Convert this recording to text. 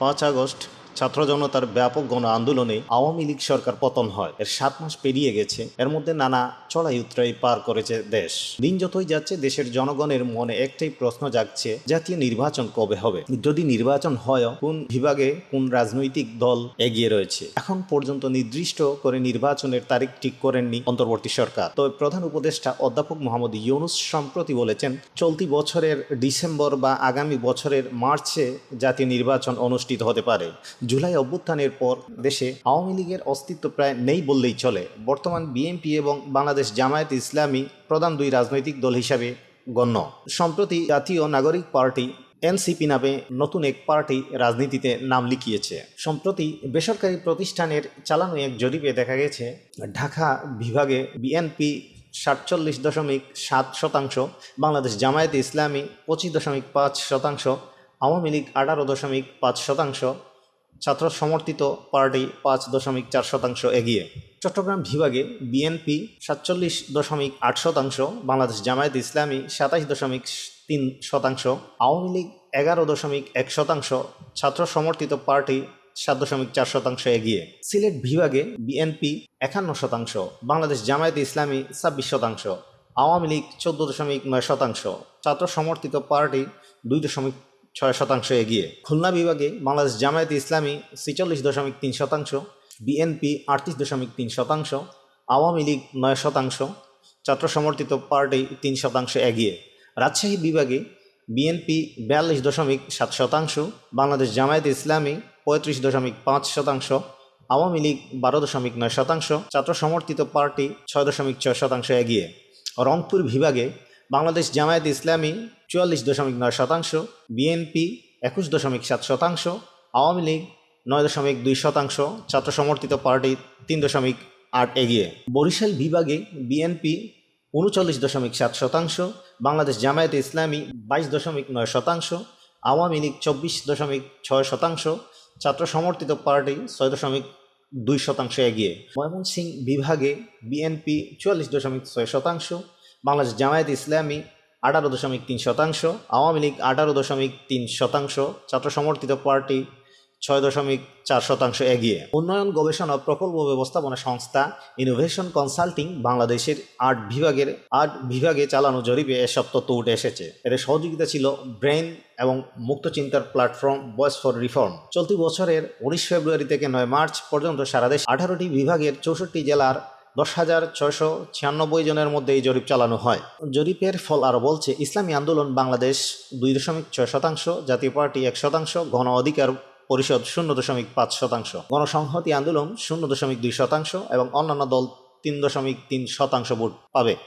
পাঁচ আগস্ট ছাত্র জনতার ব্যাপক গণ আন্দোলনে আওয়ামী লীগ সরকার পতন হয়। এর সাত মাস পেরিয়ে গেছে। এর মধ্যে নানা চড়াই উতরাই পার করেছে দেশ। দিন যতই যাচ্ছে, দেশের জনগণের মনে একটাই প্রশ্ন জাগছে, জাতীয় নির্বাচন কবে হবে? যদি নির্বাচন হয়, কোন বিভাগে কোন রাজনৈতিক দল এগিয়ে রয়েছে? এখন পর্যন্ত নির্দিষ্ট করে নির্বাচনের তারিখ ঠিক করেননি অন্তর্বর্তী সরকার। তবে প্রধান উপদেষ্টা অধ্যাপক মোহাম্মদ ইউনুস সম্প্রতি বলেছেন, চলতি বছরের ডিসেম্বর বা আগামী বছরের মার্চে জাতীয় নির্বাচন অনুষ্ঠিত হতে পারে। জুলাই অভ্যুত্থানের পর দেশে আওয়ামী লীগের অস্তিত্ব প্রায় নেই বললেই চলে। বর্তমান বিএনপি এবং বাংলাদেশ জামায়াত ইসলামী প্রধান দুই রাজনৈতিক দল হিসাবে গণ্য। সম্প্রতি জাতীয় নাগরিক পার্টি এনসিপি নামে নতুন এক পার্টি রাজনীতিতে নাম লিখিয়েছে। সম্প্রতি বেসরকারি প্রতিষ্ঠানের চালানো এক জরিপে দেখা গেছে, ঢাকা বিভাগে বিএনপি সাতচল্লিশ দশমিক সাত শতাংশ, বাংলাদেশ জামায়াত ইসলামী পঁচিশ দশমিক পাঁচ শতাংশ, আওয়ামী লীগ আঠারো দশমিক পাঁচ শতাংশ ছাত্র সমর্থিত পার্টি পাঁচ দশমিক চার শতাংশ এগিয়ে। চট্টগ্রাম বিভাগে বিএনপি সাতচল্লিশ দশমিক আট শতাংশ, বাংলাদেশ জামায়াত ইসলামী সাতাশ দশমিক তিন শতাংশ, আওয়ামী লীগ এগারো দশমিক এক শতাংশ ছাত্র সমর্থিত পার্টি সাত দশমিক চার শতাংশ এগিয়ে। সিলেট বিভাগে বিএনপি একান্ন শতাংশ, বাংলাদেশ জামায়াত ইসলামী ছাব্বিশ শতাংশ, আওয়ামী লীগ চোদ্দ দশমিক নয় শতাংশ ছাত্র সমর্থিত পার্টি দুই দশমিক ছয় শতাংশ এগিয়ে। খুলনা বিভাগে বাংলাদেশ জামায়াত ইসলামী ছেচল্লিশ দশমিক তিন শতাংশ, বিএনপি আটত্রিশ দশমিক তিন শতাংশ, আওয়ামী লীগ নয় শতাংশ, ছাত্র সমর্থিত পার্টি তিন শতাংশ এগিয়ে। রাজশাহী বিভাগে বিএনপি বিয়াল্লিশ দশমিক সাত শতাংশ, বাংলাদেশ জামায়াত ইসলামী পঁয়ত্রিশ দশমিক পাঁচ শতাংশ, আওয়ামী লীগ বারো দশমিক নয় শতাংশ, ছাত্র সমর্থিত পার্টি ছয় দশমিক ছয় শতাংশ এগিয়ে। রংপুর বিভাগে বাংলাদেশ জামায়াত ইসলামী চুয়াল্লিশ দশমিক নয় শতাংশ, বিএনপি একুশ দশমিক সাত শতাংশ, আওয়ামী লীগ নয় দশমিক দুই শতাংশ, ছাত্র সমর্থিত পার্টি তিন দশমিক আট এগিয়ে। বরিশাল বিভাগে বিএনপি উনচল্লিশ দশমিক সাত শতাংশ, বাংলাদেশ জামায়াত ইসলামী বাইশ দশমিক নয় শতাংশ, আওয়ামী লীগ চব্বিশ দশমিক ছয় শতাংশ, ছাত্র সমর্থিত পার্টি ছয় দশমিক দুই শতাংশ এগিয়ে। ময়মনসিংহ বিভাগে বিএনপি চুয়াল্লিশ দশমিক ছয় শতাংশ বাংলাদেশ জামায়াত ইসলামী আঠারো দশমিক তিন শতাংশ, আওয়ামী লীগ আঠারো দশমিক তিন শতাংশ, ছাত্র সমর্থিত পার্টি ছয় দশমিক চার শতাংশ এগিয়ে। উন্নয়ন গবেষণা প্রকল্প ব্যবস্থাপনা সংস্থা ইনোভেশন কনসাল্টিং বাংলাদেশের আট বিভাগের আট বিভাগে চালানো জরিপে এসব তথ্য উঠে এসেছে। এর সহযোগিতা ছিল ব্রেন এবং মুক্ত চিন্তার প্ল্যাটফর্ম ভয়েস ফর রিফর্ম। চলতি বছরের উনিশ ফেব্রুয়ারি থেকে নয় মার্চ পর্যন্ত সারা দেশ আঠারোটি বিভাগের চৌষট্টি জেলার দশ হাজার ছয়শো ছিয়ানব্বই জনের মধ্যে এই জরিপ চালানো হয়। জরিপের ফল আরও বলছে, ইসলামী আন্দোলন বাংলাদেশ দুই দশমিক ছয় শতাংশ, জাতীয় পার্টি এক শতাংশ, গণ অধিকার পরিষদ শূন্য দশমিক পাঁচ শতাংশ। গণসংহতি আন্দোলন শূন্য দশমিক দুই শতাংশ এবং অন্যান্য দল তিন দশমিক তিন শতাংশ ভোট পাবে।